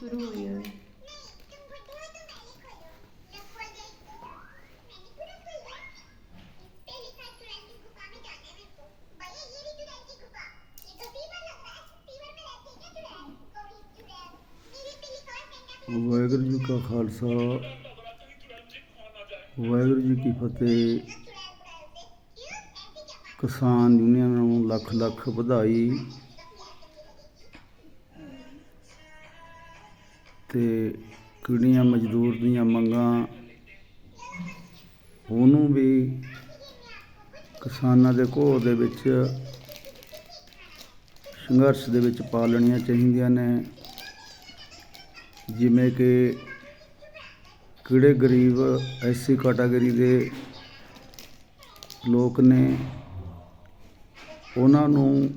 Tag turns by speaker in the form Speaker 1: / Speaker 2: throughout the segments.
Speaker 1: ਸ਼ੁਰੂ ਹੋਈ ਹੈ
Speaker 2: ਵਾਹਿਗੁਰੂ ਜੀ ਕਾ ਖਾਲਸਾ। ਵਾਹਿਗੁਰੂ ਜੀ ਕੀ ਫਤਿਹ। ਕਿਸਾਨ ਯੂਨੀਅਨ ਨੂੰ ਲੱਖ ਲੱਖ ਵਧਾਈ। ਤੇ ਕਿਹੜੀਆਂ ਮਜ਼ਦੂਰ ਦੀਆਂ ਮੰਗਾਂ, ਉਹਨੂੰ ਵੀ ਕਿਸਾਨਾਂ ਦੇ ਘੋਲ ਦੇ ਵਿੱਚ, ਸੰਘਰਸ਼ ਦੇ ਵਿੱਚ ਪਾ ਲੈਣੀਆਂ ਚਾਹੀਦੀਆਂ ਨੇ। ਜਿਵੇਂ ਕਿ ਕਿਹੜੇ ਗਰੀਬ ਐਸੀ ਕੈਟਾਗਰੀ ਦੇ ਲੋਕ ਨੇ, ਉਹਨਾਂ ਨੂੰ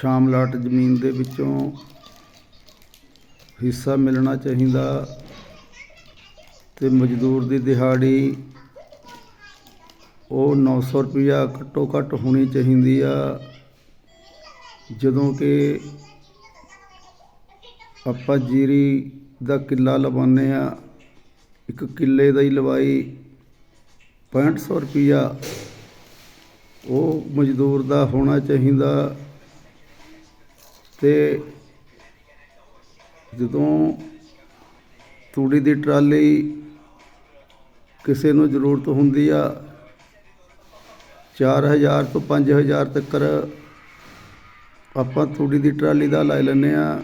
Speaker 2: ਸ਼ਾਮਲਾਟ ਜ਼ਮੀਨ ਦੇ ਵਿੱਚੋਂ ਹਿੱਸਾ ਮਿਲਣਾ ਚਾਹੀਦਾ ਤੇ ਮਜ਼ਦੂਰ ਦੀ ਦਿਹਾੜੀ ਉਹ 900 ਰੁਪਇਆ ਘੱਟੋ ਘੱਟ ਹੋਣੀ ਚਾਹੀਦੀ ਆ। ਜਦੋਂ ਕਿ ਆਪਾਂ ਜੀਰੀ ਦਾ ਕਿੱਲਾ ਲਵਾਉਂਦੇ ਆ, ਇੱਕ ਕਿੱਲੇ ਦਾ ਹੀ ਲਵਾਈ 6500 ਰੁਪਈਆ, ਉਹ ਮਜ਼ਦੂਰ ਦਾ ਹੋਣਾ ਚਾਹੀਦਾ ਤੇ ਜਦੋਂ ਤੂੜੀ ਦੀ ਟਰਾਲੀ ਕਿਸੇ ਨੂੰ ਜ਼ਰੂਰਤ ਹੁੰਦੀ ਆ 4000 ਤੋਂ 5000 ਤੱਕ ਆਪਾਂ ਤੂੜੀ ਦੀ ਟਰਾਲੀ ਦਾ ਲੈ ਲੈਂਦੇ ਆ।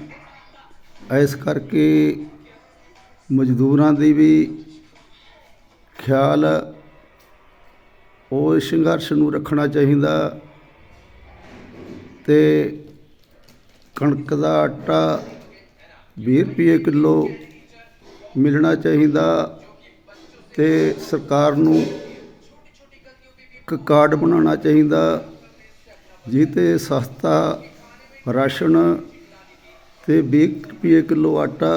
Speaker 2: ਇਸ ਕਰਕੇ ਮਜ਼ਦੂਰਾਂ ਦੀ ਵੀ ਖਿਆਲ ਉਹ ਸੰਘਰਸ਼ ਨੂੰ ਰੱਖਣਾ ਚਾਹੀਦਾ। ਤੇ ਕਣਕ ਦਾ ਆਟਾ 20 ਰੁਪਏ ਕਿਲੋ ਮਿਲਣਾ ਚਾਹੀਦਾ ਤੇ ਸਰਕਾਰ ਨੂੰ ਇੱਕ ਕਾਰਡ ਬਣਾਉਣਾ ਚਾਹੀਦਾ ਜਿੱਤੇ ਸਸਤਾ ਰਾਸ਼ਨ ਤੇ 20 ਰੁਪਏ ਕਿਲੋ ਆਟਾ,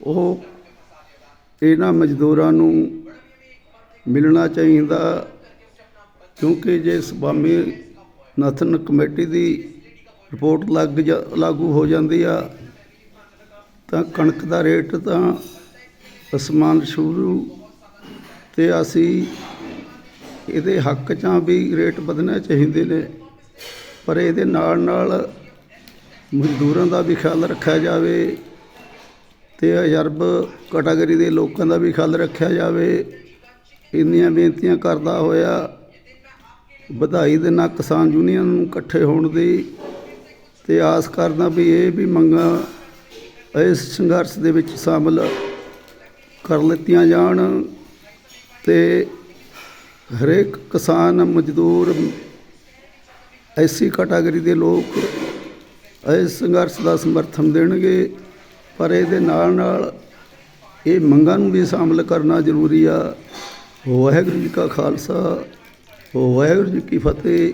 Speaker 2: ਉਹ ਇਹਨਾਂ ਮਜ਼ਦੂਰਾਂ ਨੂੰ ਮਿਲਣਾ ਚਾਹੀਦਾ, ਕਿਉਂਕਿ ਜੇ ਸਵਾਮੀ ਨਥਨ ਕਮੇਟੀ ਦੀ ਰਿਪੋਰਟ ਲੱਗ ਜਾ- ਲਾਗੂ ਹੋ ਜਾਂਦੀ ਆ, ਤਾਂ ਕਣਕ ਦਾ ਰੇਟ ਤਾਂ ਅਸਮਾਨ ਸ਼ੁਰੂ ਤੇ ਅਸੀਂ ਇਹਦੇ ਹੱਕ 'ਚ ਵੀ ਰੇਟ ਵਧਣੇ ਚਾਹੀਦੇ ਨੇ, ਪਰ ਇਹਦੇ ਨਾਲ ਨਾਲ ਮਜ਼ਦੂਰਾਂ ਦਾ ਵੀ ਖਿਆਲ ਰੱਖਿਆ ਜਾਵੇ ਤੇ ਅਜਰਬ ਕੈਟਾਗਰੀ ਦੇ ਲੋਕਾਂ ਦਾ ਵੀ ਖਿਆਲ ਰੱਖਿਆ ਜਾਵੇ, ਇੰਨੀਆਂ ਬੇਨਤੀਆਂ ਕਰਦਾ ਹੋਇਆ, ਵਧਾਈ ਦੇ ਨਾਲ ਕਿਸਾਨ ਯੂਨੀਅਨ ਨੂੰ ਇਕੱਠੇ ਹੋਣ ਦੀ ਤੇ ਆਸ ਕਰਦਾ ਵੀ ਇਹ ਵੀ ਮੰਗਾਂ ਇਸ ਸੰਘਰਸ਼ ਦੇ ਵਿੱਚ ਸ਼ਾਮਲ ਕਰ ਲਿੱਤੀਆਂ ਜਾਣ ਤੇ ਹਰੇਕ ਕਿਸਾਨ, ਮਜ਼ਦੂਰ ਐਸੀ ਕੈਟਾਗਰੀ ਦੇ ਲੋਕ ਇਸ ਸੰਘਰਸ਼ ਦਾ ਸਮਰਥਨ ਦੇਣਗੇ, ਪਰ ਇਹਦੇ ਨਾਲ ਨਾਲ ਇਹ ਮੰਗਾਂ ਨੂੰ ਵੀ ਸ਼ਾਮਲ ਕਰਨਾ ਜ਼ਰੂਰੀ ਆ। ਵਾਹਿਗੁਰੂ ਜੀ ਕਾ ਖਾਲਸਾ, ਵਾਹਿਗੁਰੂ ਜੀ ਕੀ ਫਤਿਹ।